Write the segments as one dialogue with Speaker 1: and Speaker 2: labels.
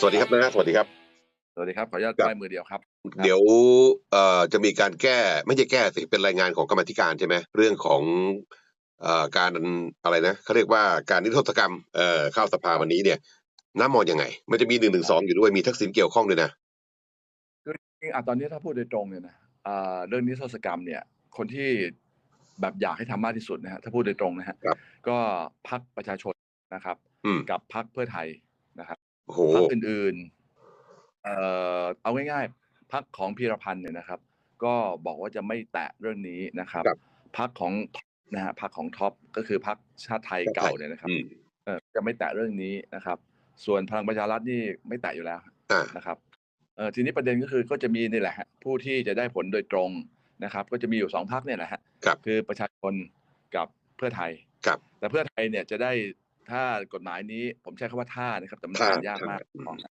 Speaker 1: สวัสดีครับนะสวัสดีครับ
Speaker 2: สวัสดีครับ ขออนุญาต
Speaker 1: ครับ
Speaker 2: ใช้มือเดียวครับ
Speaker 1: เดี๋ยวเอ่อจะมีการแก้ไม่ใช่แก้สิเป็นรายงานของกรรมาธิการใช่ไหมเรื่องของเอ่อการอะไรนะเขาเรียกว่าการนิรโทษกรรมเอ่อเข้าสภาวันนี้เนี่ยน้ามองยังไง มันจะมีหนึ่งหนึ่งสองอยู่ด้วยมีทักษิณเกี่ยวข้องด้วยนะ
Speaker 2: คือจริงๆอะตอนนี้ถ้าพูดโดยตรงเนี่ยนะอ่าเรื่องนิรโทษกรรมเนี่ย คนที่ แบบอยากให้ทำมากที่สุดนะฮะถ้าพูดโดยตรงนะฮะ
Speaker 1: ครับ
Speaker 2: ก็พักประชาชนนะครับ
Speaker 1: อืม
Speaker 2: กับพักเพื่อไทยนะครับ
Speaker 1: โอ้โห
Speaker 2: พักอื่นๆเอ่อเอาง่ายๆพักของพีรพันธ์เนี่ยนะครับ ก็บอกว่าจะไม่แตะเรื่องนี้นะครับ
Speaker 1: ครับ
Speaker 2: พักของนะฮะพักของท็อปก็คือพักชาติไทยเก่าเนี่ยนะครับ
Speaker 1: อืม
Speaker 2: เออจะไม่แตะเรื่องนี้นะครับ ส่วนพลังประชารัฐนี่ไม่แตะอยู่แล้ว
Speaker 1: อ่า
Speaker 2: นะครับเออทีนี้ประเด็นก็คือก็จะมีนี่แหละฮะผู้ที่จะได้ผลโดยตรง นะครับ ก็จะมีอยู่สองพักเนี่ยแหละฮะ
Speaker 1: ครับ
Speaker 2: คือประชาชนกับเพื่อไทย
Speaker 1: ครับ
Speaker 2: แต่เพื่อไทยเนี่ยจะได้ถ้ากฎหมายนี้ ผมใช้คำว่าถ้านะครับแต่มัน
Speaker 1: ถ้า
Speaker 2: ผ่านยากมาก
Speaker 1: ถ้า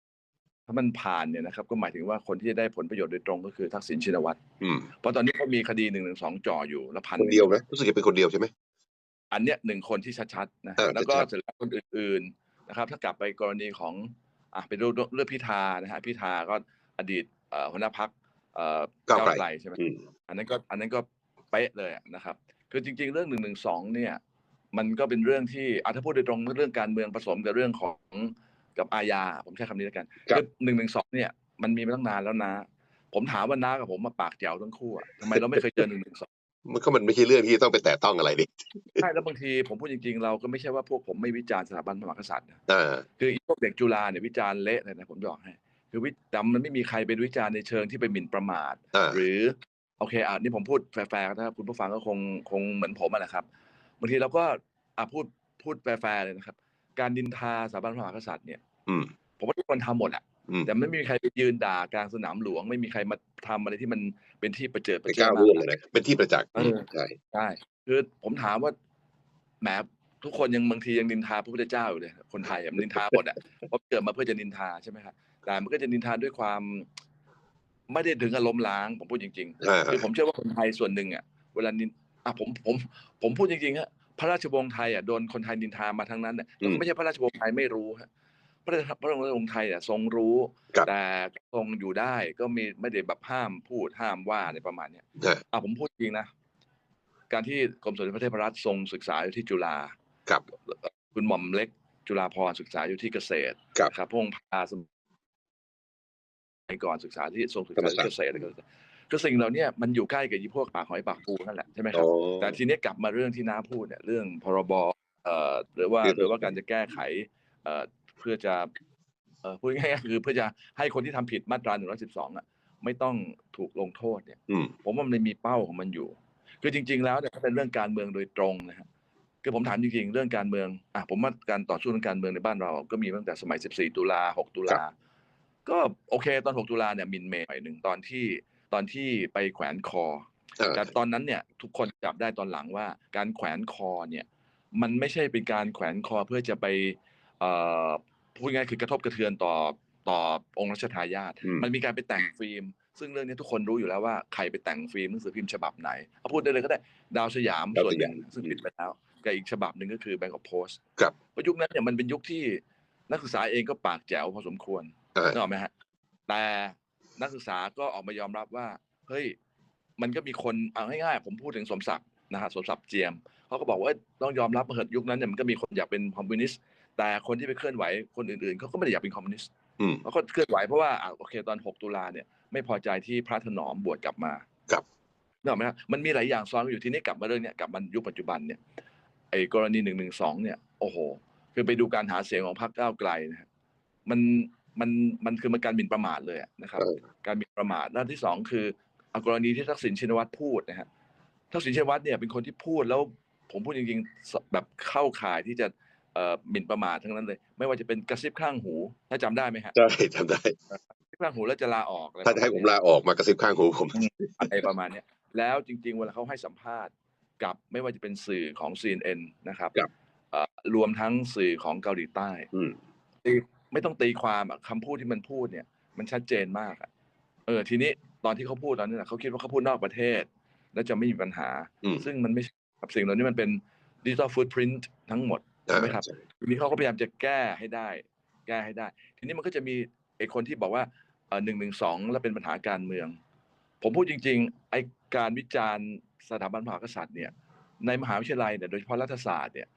Speaker 2: ถ้ามันผ่านเนี่ยนะครับ ก็หมายถึงว่าคนที่จะได้ผลประโยชน์โดยตรงก็คือทักษิณชินวัตร
Speaker 1: อืม
Speaker 2: เพราะตอนนี้เขามีคดีหนึ่งหนึ่งสองจ่ออยู่แล้วพัน
Speaker 1: คนเดียวนะรู้สึกจะเป็นคนเดียวใช่ไหม
Speaker 2: อันเนี้ยหนึ่งคนที่ชัดๆนะ
Speaker 1: เออ
Speaker 2: แล้วก็
Speaker 1: ชัดๆ
Speaker 2: เสร็จแล้วคนอื่น ๆนะครับ ถ้ากลับไปกรณีของอะไปดูเรื่องพิธานะฮะพิธาก็อดีตเอ่อหัวหน้าพักเอ่อ
Speaker 1: ก้าวไกล
Speaker 2: ไกลใช่ไหม
Speaker 1: อืม
Speaker 2: อันนั้นก็อันนั้นก็เป๊ะเลยอะนะครับ คือจริง ๆ เรื่องหนึ่งหนึ่งสองเนี่ย มันก็เป็นเรื่องที่อะถ้าพูดโดยตรงเรื่องการเมืองผสมกับเรื่องของกับอาญาผมใช้คำนี้แล้วกัน
Speaker 1: ครับ
Speaker 2: หนึ่งหนึ่งสองเนี่ยมันมีมาตั้งนานแล้วนะ ผมถามว่าน้ากับผมมาปากแจ๋วทั้งคู่อะทำไมเราไม่เคยเจอหนึ่งหนึ่งสอง
Speaker 1: มันก็มันไม่ใช่เรื่องที่ต้องไปแตะต้องอะไรดิ
Speaker 2: ใช่แล้วบางทีผมพูดจริงๆ เราก็ไม่ใช่ว่าพวกผมไม่วิจารณ์สถาบันพระมหากษัตริย์นะ
Speaker 1: อ่า
Speaker 2: คืออีพวกเด็กจุฬาเนี่ยวิจารณ์เละเลยนะผมบอกให้ คือวิแต่มันไม่มีใครเป็นวิจารณ์ในเชิงที่ไปหมิ่นประมาท
Speaker 1: อ่า
Speaker 2: หรือโอเคอะนี่ผมพูดแฟร์ๆนะครับคุณผู้ฟังก็คงคงเหมือนผมอะนะครับบางทีเราก็อะพูดพูดแฟร์ๆเลยนะครับ การดินทาสถาบันพระมหากษัตริย์เนี่ย
Speaker 1: อืม
Speaker 2: ผมว่าทุกคนทำหมดอะ
Speaker 1: อืม
Speaker 2: แต่ไม่มีใครไปยืนด่ากลางสนามหลวง ไม่มีใครมาทำอะไรที่มันเป็นที่ประเจิดป
Speaker 1: ไประ
Speaker 2: เจิ
Speaker 1: ก้า
Speaker 2: ด
Speaker 1: ว
Speaker 2: มา
Speaker 1: ร่วง
Speaker 2: ก
Speaker 1: เลยนะเป็นที่ประจักษ์
Speaker 2: เออ
Speaker 1: ใช่
Speaker 2: ใช่คือผมถามว่าแหมทุกคนยังบางทียังนินทาพระพุทธเจ้าอยู่เลยคนไทยอะมันนินทาหมดอะเพราะเกิดมาเพื่อจะนินทาใช่ไหมครับ แต่มันก็จะนินทาด้วยความไม่ได้ถึงอารมณ์ล้าง ผมพูดจริง
Speaker 1: อ่า
Speaker 2: ๆคือผมเชื่อว่าคนไทยส่วนหนึ่งอะเวลานินอะผมผม ผมพูดจริงๆฮะพระราชวงศ์ไทยอะโดนคนไทยนินทามาทั้งนั้นเนี่ยแล้วก็ไม่ใช่พระราชวงศ์ไทยไม่รู้ฮะพระราชพระราชวงศ์ไทยอะทรงรู้
Speaker 1: ครับ
Speaker 2: แต่ทรงอยู่ได้ก็มีไม่ได้แบบห้ามพูดห้ามว่าอะไรประมาณเนี้ย
Speaker 1: อ่า
Speaker 2: อะผมพูดจริงนะการที่กรมสมเด็จพระเทพรัตน์ทรงศึกษาอยู่ที่จุฬา
Speaker 1: ครับ
Speaker 2: คุณหม่อมเล็กจุฬาภรณ์ศึกษาอยู่ที่เกษตร
Speaker 1: ครับ
Speaker 2: ครับพระองค์พาสมั ยก่อนศึกษาที่ทรงศึกษาที่เกษตรเลยก็สิ่งเหล่าเนี้ยมันอยู่ใกล้กับยี่พวกปากหอยปากปูนั่นแหละใช่ไหมครั
Speaker 1: อ๋
Speaker 2: บ
Speaker 1: อ
Speaker 2: แต่ทีนี้กลับมาเรื่องที่น้าพูดเนี่ยเรื่องพรบเอ่อหรือว่า
Speaker 1: คือ
Speaker 2: หรือว่าการจะแก้ไขเอ่อเพื่อจะเอ่อพูดง่ายๆคือเพื่อจะให้คนที่ทำผิดมาตราหนึ่งร้อยสิบสองอะไม่ต้องถูกลงโทษเนี่ย
Speaker 1: อืม
Speaker 2: ผมว่ามันมีเป้าของมันอยู่ คือจริง ๆ แล้วเนี่ยถ้าเป็นเรื่องการเมืองโดยตรงนะฮะคือผมถามจริงๆเรื่องการเมืองอะผมว่าการต่อสู้ทางการเมืองในบ้านเรา ก็มีตั้งแต่สมัย 14 ตุลา 6 ตุลา ก็โอเคตอน 6 ตุลาเนี่ยมินเมย์หน่อยหนึ่งตอนที่ตอนที่ไปแขวนคอ
Speaker 1: อ่า
Speaker 2: แต่ตอนนั้นเนี่ยทุกคนจับได้ตอนหลังว่าการแขวนคอเนี่ยมันไม่ใช่เป็นการแขวนคอเพื่อจะไปเอ่อพูดง่ายๆคือกระทบกระเทือนต่อต่อองค์รัชทายาท
Speaker 1: อืม
Speaker 2: มันมีการไปแต่งฟิล์ม ซึ่งเรื่องนี้ทุกคนรู้อยู่แล้วว่าใครไปแต่งฟิล์มหนังสือพิมพ์ฉบับไหนเอาพูดได้เลยก็ได้ดาวสยาม
Speaker 1: ดาว
Speaker 2: ส่วน
Speaker 1: ส
Speaker 2: ห
Speaker 1: ยา
Speaker 2: นึ่
Speaker 1: ม
Speaker 2: งซึ่งปิดไปแล้วกับอีกฉบับหนึ่งก็คือ Bank of Post
Speaker 1: ครับ
Speaker 2: เพราะยุคนั้นเนี่ยมันเป็นยุคที่นักศึกษาเองก็ปากแจ๋วพอสมควร
Speaker 1: อ่า
Speaker 2: นึกออกไหมฮะ แต่นักศึกษาก็ออกมายอมรับว่า เฮ้ย มันก็มีคนเอาง่ายๆผมพูดถึงสมศักดิ์นะฮะสมศักดิ์เจียมเขาก็บอกว่าต้องยอมรับมาเถอะยุคนั้นเนี่ยมันก็มีคนอยากเป็นคอมมิวนิสต์แต่คนที่ไปเคลื่อนไหวคนอื่นๆเขาก็ไม่ได้อยากเป็นคอมมิวนิสต์
Speaker 1: อืม
Speaker 2: เขาก็เคลื่อนไหวเพราะว่าอะโอเคตอน 6 ตุลาเนี่ยไม่พอใจที่พระถนอมบวชกลับมา
Speaker 1: ครับ
Speaker 2: นึกออกไหมฮะมันมีหลายอย่างซ้อนกันอยู่ที่นี่กลับมาเรื่องเนี้ยกลับมายุคปัจจุบันเนี่ยไอ้กรณีหนึ่งหนึ่งสองเนี่ยโอ้โห คือไปดูการหาเสียงของพรรคก้าวไกลนะฮะมัน มันมันคือมันการหมิ่นประมาทเลยอะนะครับ
Speaker 1: เออ
Speaker 2: การหมิ่นประมาทด้านที่สองคือเอากรณีที่ทักษิณชินวัตรพูดนะฮะทักษิณชินวัตรเนี่ยเป็นคนที่พูดแล้วผมพูดจริงๆสแบบเข้าข่ายที่จะเอ่อหมิ่นประมาททั้งนั้นเลย ไม่ว่าจะเป็นกระซิบข้างหู ถ้าจำได้ไหมฮะ
Speaker 1: ใช่จำได้
Speaker 2: กระซิบข้างหูแล้วจะลาออกอะไร
Speaker 1: ถ้าจะให้ผม
Speaker 2: ประณเนี้ย
Speaker 1: ลาออกมากระซิบข้างหูผม
Speaker 2: อะไรประมาณเนี้ยแล้วจริง ๆ เวลาเขาให้สัมภาษณ์กับไม่ว่าจะเป็นสื่อของ CNN นะครับ
Speaker 1: ครับ
Speaker 2: เอ่อรวมทั้งสื่อของเกาหลีใต้
Speaker 1: อืม
Speaker 2: ตี ไม่ต้องตีความอะคำพูดที่มันพูดเนี่ย มันชัดเจนมากอะเออ ทีนี้ตอนที่เขาพูดตอนนั้นนะเขาคิดว่าเขาพูดนอกประเทศ แล้วจะไม่มีปัญหา
Speaker 1: อืม
Speaker 2: ซึ่งมันไม่ใช่ครับสิ่งเหล่านี้มันเป็นดิจิทัลฟุตพิ้นทั้งหมด ใช่ไหมครับ
Speaker 1: ใช่
Speaker 2: ทีนี้เขาก็พยายามจะแก้ให้ได้ แก้ให้ได้ ทีนี้มันก็จะมีไอ้คนที่บอกว่าหนึ่งหนึ่งสองแล้วเป็นปัญหาการเมือง ผมพูดจริงๆไอ้การวิจารณ์สถาบันพระมหากษัตริย์เนี่ยในมหาวิทยาลัยเนี่ยโดยเฉพาะรัฐศาสตร์เนี่ย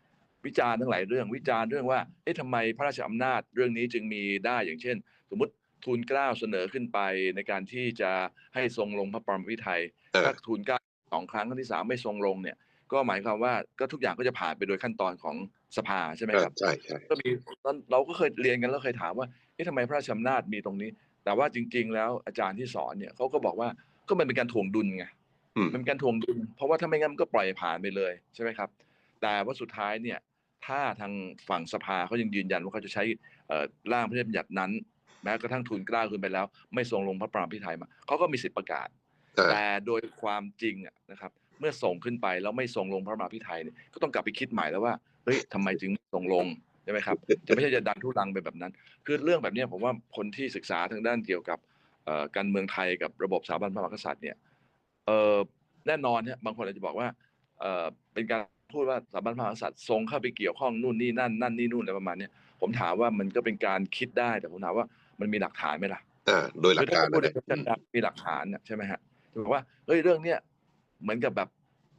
Speaker 2: วิจารณ์ทั้งหลายเรื่องวิจารณ์เรื่องว่า เอ๊ะทำไมพระราชอำนาจเรื่องนี้จึงมีได้อย่างเช่น สมมติทูลเกล้าเสนอขึ้นไปในการที่จะให้ทรงลงพระปรมาภิไธย
Speaker 1: เออ
Speaker 2: ถ้าทูลเกล้าสองครั้งครั้งที่สามไม่ทรงลงเนี่ย ก็หมายความว่าก็ทุกอย่างก็จะผ่านไปโดยขั้นตอนของสภาใช่ไหม
Speaker 1: เออ
Speaker 2: ครับ
Speaker 1: ใช่ใช่
Speaker 2: ก็มีตอนเราก็เคยเรียนกันแล้วเคยถามว่าเอ๊ะทำไมพระราชอำนาจมีตรงนี้ แต่ว่าจริง ๆ แล้วอาจารย์ที่สอนเนี่ยเขาก็บอกว่าก็มันเป็นการถ่วงดุลไง
Speaker 1: อืม
Speaker 2: มันเป็นการถ่วงดุลเพราะว่าถ้าไม่งั้นมันก็ปล่อยผ่านไปเลยใช่ไหมครับ แต่ว่าสุดท้ายเนี่ย ถ้าทางฝั่งสภาเขายังยืนยันว่าเขาจะใช้เอ่อร่างพระราชบัญญัตินั้น แม้กระทั่งทูลเกล้าขึ้นไปแล้ว ไม่ทรงลงพระปรมาภิไธยมาเขาก็มีสิทธิประกาศ
Speaker 1: เออ
Speaker 2: แต่โดยความจริงอะนะครับเมื่อส่งขึ้นไปแล้วไม่ส่งลงพระมหาพิไทยเนี่ยก็ต้องกลับไปคิดใหม่แล้วว่าเฮ้ยทำไมจึงไม่ส่งลงใช่ไหมครับจะไม่ใช่จะดันทุรังไปแบบนั้น คือเรื่องแบบเนี้ยผมว่าคนที่ศึกษาทางด้านเกี่ยวกับเอ่อการเมืองไทยกับระบบสถาบันพระมหากษัตริย์เนี่ยเออแน่นอนฮะบางคนอาจจะบอกว่าเออเป็นการ พูดว่าสถาบันพระมหากษัตริย์ทรงเข้าไปเกี่ยวข้องนู่นนี่นั่นนั่นนี่นู่นอะไรประมาณเนี้ยผมถามว่ามันก็เป็นการคิดได้แต่ผมถามว่ามันมีหลักฐานไหมล่ะ
Speaker 1: อ่าโดยหลักการ
Speaker 2: คือ
Speaker 1: นะ
Speaker 2: ถ้าพูด
Speaker 1: เนี่ย
Speaker 2: ในเชิงการมีหลักฐานน่ะใช่ไหมฮะจะบอกว่าเฮ้ยเรื่องเนี้ยเหมือนกับแบบ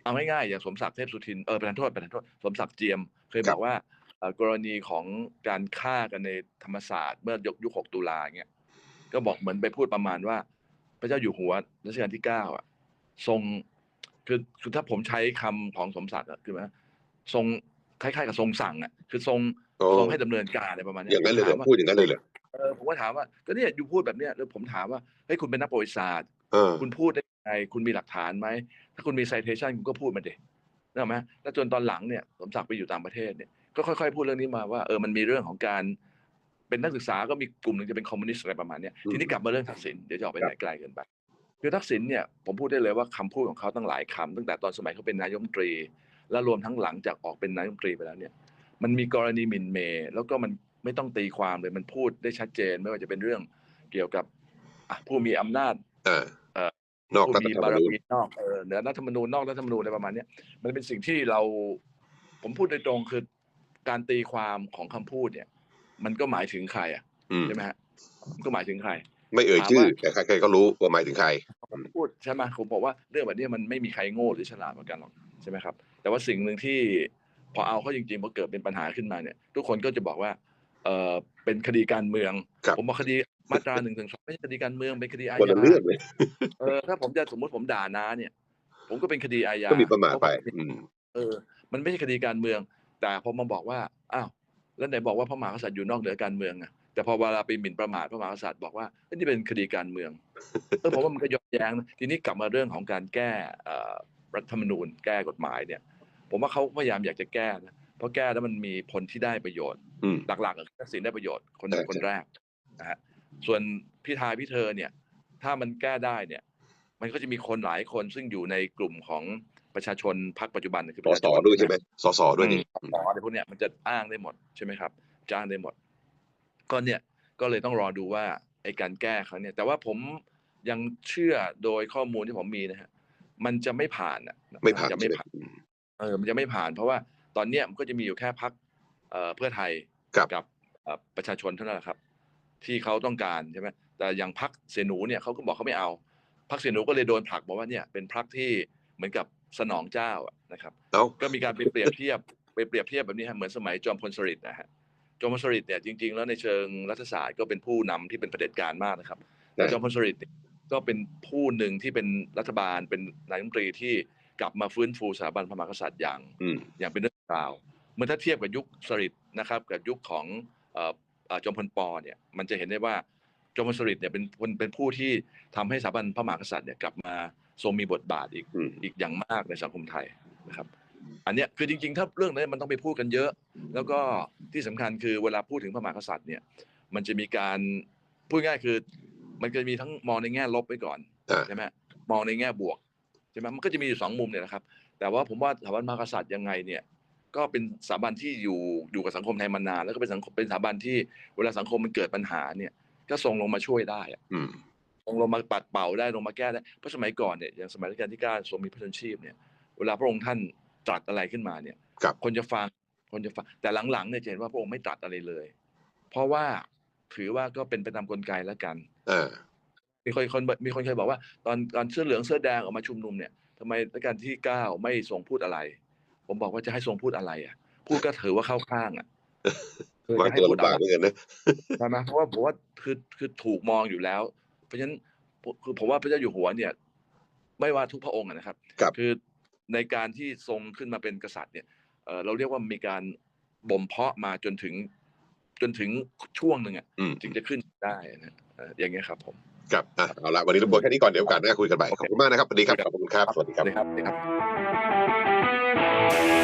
Speaker 2: เอาง่ายๆอย่างสมศักดิ์เทพสุทินเออประธานโทษประธานโทษสมศักดิ์เจียมเคยบอกว่าเอ่อกรณีของการฆ่ากันในธรรมศาสตร์เมื่อยกยุค6ตุลาเงี้ยก็บอกเหมือนไปพูดประมาณว่า พระเจ้าอยู่หัวรัชกาลที่เก้าอะทรง คือคือถ้าผมใช้คำของสมศักดิ์อะคือว่าทรงคล้ายๆกับทรงสั่งอะคือทรง
Speaker 1: โอ้
Speaker 2: ทรงให้ดำเนินการอะไรประมาณเนี้
Speaker 1: อย่างนั้นเลยเหรอ
Speaker 2: ถามว่า
Speaker 1: พูดอย่างนั้นเลยเหรอ
Speaker 2: เออผมก็ถามว่าก็เนี่ยอยู่พูดแบบเนี้ยแล้วผมถามว่าเฮ้ยคุณเป็นนักประวัติศาสตร์
Speaker 1: เออ
Speaker 2: คุณพูดได้ยังไงคุณมีหลักฐานไหมถ้าคุณมี citation คุณก็พูดมาดินึกออกไหมแล้วจนตอนหลังเนี่ยสมศักดิ์ไปอยู่ต่างประเทศเนี่ยก็ค่อย ๆ พูดเรื่องนี้มาว่าเออมันมีเรื่องของการเป็นนักศึกษาก็มีกลุ่มหนึ่งจะเป็นคอมมิวนิสต์อะไรประมาณเนี้ย
Speaker 1: อืม
Speaker 2: ทีนี้กลับมาเรื่องทักษิณเดี๋ยวจะออกไป
Speaker 1: ครับ
Speaker 2: ไหนไกลเกินไป คือทักษิณเนี่ยผมพูดได้เลยว่าคำพูดของเขาตั้งหลายคำตั้งแต่ตอนสมัยเขาเป็นนายกรัฐมนตรี และรวมทั้งหลังจากออกเป็นนายกรัฐมนตรีไปแล้วเนี่ยมันมีกรณีหมิ่นเมย์แล้วก็มันไม่ต้องตีความเลยมันพูดได้ชัดเจน ไม่ว่าจะเป็นเรื่องเกี่ยวกับอะผู้มีอำนาจ
Speaker 1: อ่า
Speaker 2: เอ่อ
Speaker 1: นอกรัฐ
Speaker 2: ผู้มี
Speaker 1: ธรรม
Speaker 2: บาร
Speaker 1: นูญ
Speaker 2: มีนอกเออเหนือรัฐธรรมนูญนอกรัฐธรรมนูญอะไรประมาณเนี้ยมันเป็นสิ่งที่เรา ผมพูดโดยตรงคือการตีความของคำพูดเนี่ย มันก็หมายถึงใครอะ
Speaker 1: อืม
Speaker 2: ใช่ไหมฮะมันก็หมายถึงใคร
Speaker 1: ไม่เอ่ย
Speaker 2: ถาม
Speaker 1: ชื่อ
Speaker 2: ว่า
Speaker 1: แต่ใครๆก็รู้ว่าหมายถึงใคร
Speaker 2: ผมพูดใช่ไหมผมบอกว่าเรื่องแบบนี้มันไม่มีใครโง่หรือฉลาดเหมือนกันหรอกใช่ไหมครับ แต่ว่าสิ่งหนึ่งที่พอเอาเข้าจริงๆพอเกิดเป็นปัญหาขึ้นมาเนี่ย ทุกคนก็จะบอกว่าเออเป็นคดีการเมือง
Speaker 1: ครับ
Speaker 2: ผมบอกคดีมาตราหนึ่งถึงสองไม่ใช่คดีการเมืองเป็นคดีอา
Speaker 1: คนละ
Speaker 2: ญา
Speaker 1: เรื่องเลย
Speaker 2: เออถ้าผมจะสมมติผมด่าน้าเนี่ย ผมก็เป็นคดีอาญา
Speaker 1: ก็มีประมาทไป
Speaker 2: เพราะว่า
Speaker 1: อืม
Speaker 2: เออ มันไม่ใช่คดีการเมือง แต่พอมาบอกว่าอ้าวแล้วไหนบอกว่าพระมหากษัตริย์อยู่นอกเหนือการเมืองอะ แต่พอเวลาไปหมิ่นประมาทพระมหากษัตริย์บอกว่าเอ้ยนี่เป็นคดีการเมืองเออผมว่ามันก็ย้อนแย้งนะทีนี้กลับมาเรื่องของการแก้เอ่อรัฐธรรมนูญ แก้กฎหมายเนี่ย ผมว่าเขาพยายามอยากจะแก้นะเพราะแก้แล้วมันมีผลที่ได้ประโยชน์
Speaker 1: อืม
Speaker 2: หลักๆก็คือทักษิณได้ประโยชน์คนหนึ่ง
Speaker 1: ใช่
Speaker 2: คนแรกนะฮะส่วนพิธาพิเธอเนี่ย ถ้ามันแก้ได้เนี่ย มันก็จะมีคนหลายคนซึ่งอยู่ในกลุ่มของประชาชนพรรคปัจจุบันคือ
Speaker 1: ส
Speaker 2: ประชา
Speaker 1: ส
Speaker 2: ชน
Speaker 1: ด้วยใช่ไหมสสด้วยนี่
Speaker 2: อืมสอะไรพวกเนี้ยมันจะอ้างได้หมดใช่ไหมครับจะอ้างได้หมด ก็เนี่ยก็เลยต้องรอดูว่าไอ้การแก้ครั้งเนี่ยแต่ว่าผมยังเชื่อโดยข้อมูลที่ผมมีนะฮะมันจะไม่ผ่านอะ
Speaker 1: ไม่ผ่าน
Speaker 2: จะ
Speaker 1: ใช่
Speaker 2: ไม่
Speaker 1: ไหม
Speaker 2: ผ่าน
Speaker 1: อืม
Speaker 2: เออมันจะไม่ผ่าน เพราะว่าตอนเนี้ยมันก็จะมีอยู่แค่พักเอ่อเพื่อไทย
Speaker 1: ครับ
Speaker 2: กับเอ่อประชาชนเท่านั้นแหละครับ ที่เขาต้องการใช่ไหมแต่อย่างพักเสยหนูเนี่ยเขาก็บอกเขาไม่เอาพักเสยหนูก็เลยโดนผลักบอกว่าเนี่ยเป็นพักที่เหมือนกับสนองเจ้าอะนะครับ
Speaker 1: เอ้า
Speaker 2: ก็มีการไปเปรียบเทียบไปเปรียบเทียบแบบนี้ฮะเหมือนสมัยจอมพลสฤษดิ์นะฮะ จอมพลสฤษดิ์เนี่ยจริง ๆ แล้วในเชิงรัฐศาสตร์ก็เป็นผู้นำที่เป็นเผด็จการมากนะครับแต่จอมพลสฤษดิ์เนี่ยก็เป็นผู้หนึ่งที่เป็นรัฐบาลเป็นนายกรัฐมนตรีที่กลับมาฟื้นฟูสถาบันพระมหากษัตริย์อย่าง
Speaker 1: อืม
Speaker 2: อย่างเป็นเรื่องราว เมื่อถ้าเทียบกับยุคสฤษดิ์นะครับกับยุคของเอ่อเอ่อจอมพลปเนี่ยมันจะเห็นได้ว่าจอมพลสฤษดิ์เนี่ยเป็นคนเป็นผู้ที่ทำให้สถาบันพระมหากษัตริย์เนี่ยกลับมาทรงมีบทบาทอีก
Speaker 1: อืม
Speaker 2: อีกอย่างมากในสังคมไทยนะครับ อันเนี้ยคือจริงๆ ถ้าเรื่องนี้มันต้องไปพูดกันเยอะ แล้วก็ที่สำคัญคือเวลาพูดถึงพระมหากษัตริย์เนี่ย มันจะมีการพูดง่ายคือ มันจะมีทั้งมองในแง่ลบไว้ก่อน
Speaker 1: อ่า
Speaker 2: ใช่ไหมมองในแง่บวกใช่ไหมมันก็จะมีอยู่สองมุมเนี่ยนะครับ แต่ว่าผมว่าสถาบันพระมหากษัตริย์ยังไงเนี่ย ก็เป็นสถาบันที่อยู่อยู่กับสังคมไทยมานานแล้วก็เป็นสังคมเป็นสถาบันที่เวลาสังคมมันเกิดปัญหาเนี่ย ก็ส่งลงมาช่วยได้อะ
Speaker 1: อืม
Speaker 2: ลงลงมาปัดเป่าได้ลงมาแก้ได้เพราะสมัยก่อนเนี่ยอย่างสมัยรัชกาลที่เก้าทรงมีพระชนชีพเนี่ย เวลาพระองค์ท่าน ตรัสอะไรขึ้นมาเนี่ย
Speaker 1: ครับ
Speaker 2: คนจะฟังคนจะฟังแต่หลังๆเนี่ยจะเห็นว่าพระองค์ไม่ตรัสอะไรเลย เพราะว่าถือว่าก็เป็นไปตามกลไกแล้วกัน
Speaker 1: อ่า
Speaker 2: มีคนคนมีคนเคยบอกว่า ตอนตอนเสื้อเหลืองเสื้อแดงออกมาชุมนุมเนี่ยทำไมรัชกาลที่เก้าไม่ทรงพูดอะไร ผมบอกว่าจะให้ทรงพูดอะไรอะ พูดก็ถือว่าเข้าข้างอะเออ
Speaker 1: วาง
Speaker 2: จะให้
Speaker 1: ตัว
Speaker 2: พูด
Speaker 1: ลำบาก
Speaker 2: อะไร
Speaker 1: เหมือนกันนะ
Speaker 2: ใช่ไหมเพราะว่าผมว่าคือคือถูกมองอยู่แล้ว เพราะฉะนั้นผมคือผมว่าพระเจ้าอยู่หัวเนี่ย ไม่ว่าทุกพระองค์อะนะครับ
Speaker 1: ครับ
Speaker 2: คือ ในการที่ทรงขึ้นมาเป็นกษัตริย์เนี่ยเอ่อเราเรียกว่ามีการบ่มเพาะมาจนถึงจนถึงช่วงหนึ่งอะ
Speaker 1: อืม
Speaker 2: ถึงจะขึ้นได้นะเอ่ออย่างเงี้ยครับผม
Speaker 1: ครับอะเอาละวันนี้เราบนแค่นี้ก่อนเดี๋ยวโอกาสหน้าคุยกันใหม่ขอบคุณมากนะครับสวัสดีครับขอบคุณครับสวัสดี
Speaker 2: ส
Speaker 1: ครับ
Speaker 2: วัสดีครับสวัสดีครับ